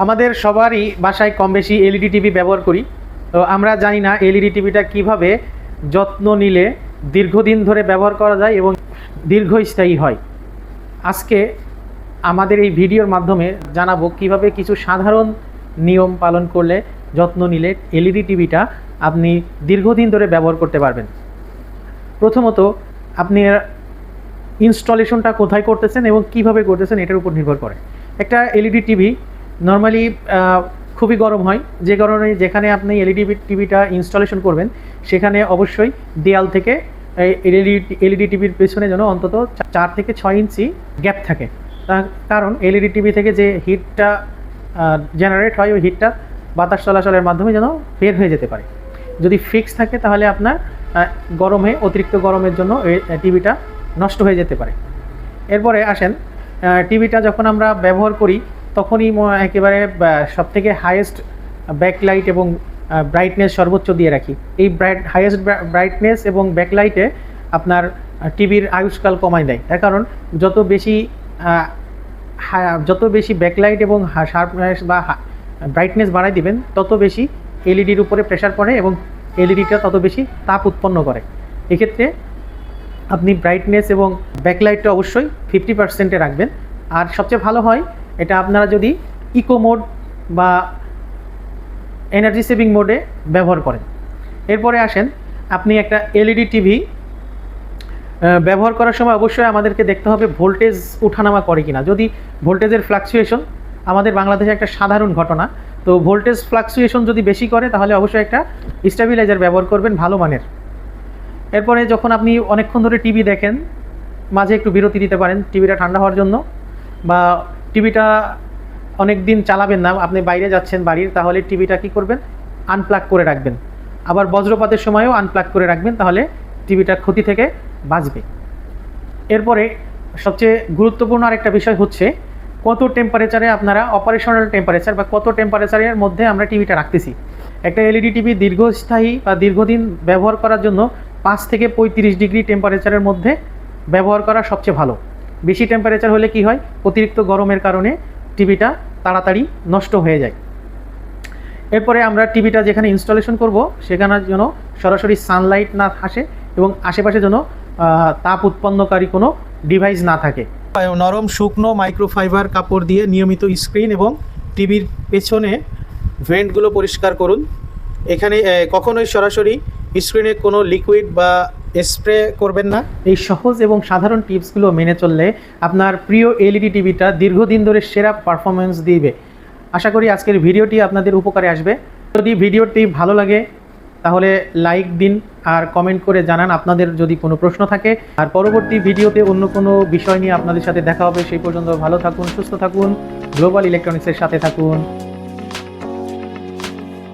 আমাদের সবারই বাসায় কম বেশি এলইডি টিভি ব্যবহার করি। তো আমরা জানি না এলইডি টিভিটা কীভাবে যত্ন নিলে দীর্ঘদিন ধরে ব্যবহার করা যায় এবং দীর্ঘস্থায়ী হয়। আজকে আমাদের এই ভিডিওর মাধ্যমে জানাব কীভাবে কিছু সাধারণ নিয়ম পালন করলে যত্ন নিলে এলইডি টিভিটা আপনি দীর্ঘদিন ধরে ব্যবহার করতে পারবেন। প্রথমত, আপনি ইনস্টলেশনটা কোথায় করতেছেন এবং কীভাবে করতেছেন এটার উপর নির্ভর করে। একটা এলইডি টিভি নর্মালি খুবই গরম হয়। যে কারণে যেখানে আপনি এলইডি টিভিটা ইনস্টলেশন করবেন, সেখানে অবশ্যই দেয়াল থেকে এলইডি এলইডি টিভির পেছনে যেন অন্তত চার থেকে ছয় ইঞ্চি গ্যাপ থাকে। কারণ এলইডি টিভি থেকে যে হিটটা জেনারেট হয়, ওই হিটটা বাতাস চলাচলের মাধ্যমে যেন বের হয়ে যেতে পারে। যদি ফিক্স থাকে, তাহলে আপনার গরমে, অতিরিক্ত গরমের জন্য টিভিটা নষ্ট হয়ে যেতে পারে। এরপরে আসেন টিভিটা যখন আমরা ব্যবহার করি তখনই একেবারে সব থেকে হাইয়েস্ট ব্যাকলাইট এবং ব্রাইটনেস সর্বোচ্চ দিয়ে রাখি। এই ব্রাইট হাইয়েস্ট ব্রাইটনেস এবং ব্যাকলাইটে আপনার টিভির আয়ুষ্কাল কমায় দেয়। তার কারণ, যত বেশি যত বেশি ব্যাকলাইট এবং শার্পনেস বা ব্রাইটনেস বাড়াই দিবেন, তত বেশি এলইডির উপরে প্রেশার পড়ে এবং এলইডিটা তত বেশি তাপ উৎপন্ন করে। এক্ষেত্রে আপনি ব্রাইটনেস এবং ব্যাকলাইটটা অবশ্যই ফিফটি পার্সেন্টে রাখবেন। আর সবচেয়ে ভালো হয় এটা আপনারা যদি ইকো মোড বা এনার্জি সেভিং মোডে ব্যবহার করেন। এরপরে আসেন, আপনি একটা এলইডি টিভি ব্যবহার করার সময় অবশ্যই আমাদেরকে দেখতে হবে ভোল্টেজ ওঠানামা করে কিনা। যদি ভোল্টেজের ফ্লাকচুয়েশন আমাদের বাংলাদেশে একটা সাধারণ ঘটনা, তো ভোল্টেজ ফ্লাকচুয়েশন যদি বেশি করে, তাহলে অবশ্যই একটা স্টেবিলাইজার ব্যবহার করবেন ভালো মানের। এরপরে যখন আপনি অনেকক্ষণ ধরে টিভি দেখেন, মাঝে একটু বিরতি দিতে পারেন টিভিটা ঠান্ডা হওয়ার জন্য, বা টিভিটা অনেক দিন চালাবেন না, আপনি বাইরে যাচ্ছেন বাড়ির, তাহলে টিভিটা কি করবেন? আনপ্লাগ করে রাখবেন। আবার বজ্রপাতের সময়ও আনপ্লাগ করে রাখবেন, তাহলে টিভিটার ক্ষতি থেকে বাঁচবে। এরপরে সবচেয়ে গুরুত্বপূর্ণ আরেকটা বিষয় হচ্ছে, কত টেম্পারেচারে আপনারা অপারেশনাল টেম্পারেচার বা কত টেম্পারেচারের মধ্যে আমরা টিভিটা রাখতেছি। একটা এলইডি টিভি দীর্ঘস্থায়ী বা দীর্ঘদিন ব্যবহার করার জন্য পাঁচ থেকে পঁয়ত্রিশ ডিগ্রি টেম্পারেচারের মধ্যে ব্যবহার করা সবচেয়ে ভালো। বেশি টেম্পারেচার হলে কি হয়? অতিরিক্ত গরমের কারণে টিভিটা তাড়াতাড়ি নষ্ট হয়ে যায়। এরপরে আমরা টিভিটা যেখানে ইনস্টলেশন করব, সেখানে যেন সরাসরি সানলাইট না আসে এবং আশেপাশে যেন তাপ উৎপন্নকারী কোনো ডিভাইস না থাকে। নরম, শুকনো মাইক্রোফাইবার কাপড় দিয়ে নিয়মিত স্ক্রিন এবং টিভির পেছনে ভেন্টগুলো পরিষ্কার করুন। এখানে কখনোই সরাসরি স্ক্রিনে কোনো লিকুইড বা স্প্রে করবেন না। এই সহজ এবং সাধারণ টিপসগুলো মেনে চললে আপনার প্রিয় এলইডি টিভিটা দীর্ঘদিন ধরে সেরা পারফরমেন্স দিবে। আশা করি আজকের ভিডিওটি আপনাদের উপকারে আসবে। যদি ভিডিওটি ভালো লাগে, তাহলে লাইক দিন আর কমেন্ট করে জানান আপনাদের যদি কোনো প্রশ্ন থাকে। আর পরবর্তী ভিডিওতে অন্য কোনো বিষয় নিয়ে আপনাদের সাথে দেখা হবে। সেই পর্যন্ত ভালো থাকুন, সুস্থ থাকুন গ্লোবাল ইলেকট্রনিক্সের সাথে থাকুন।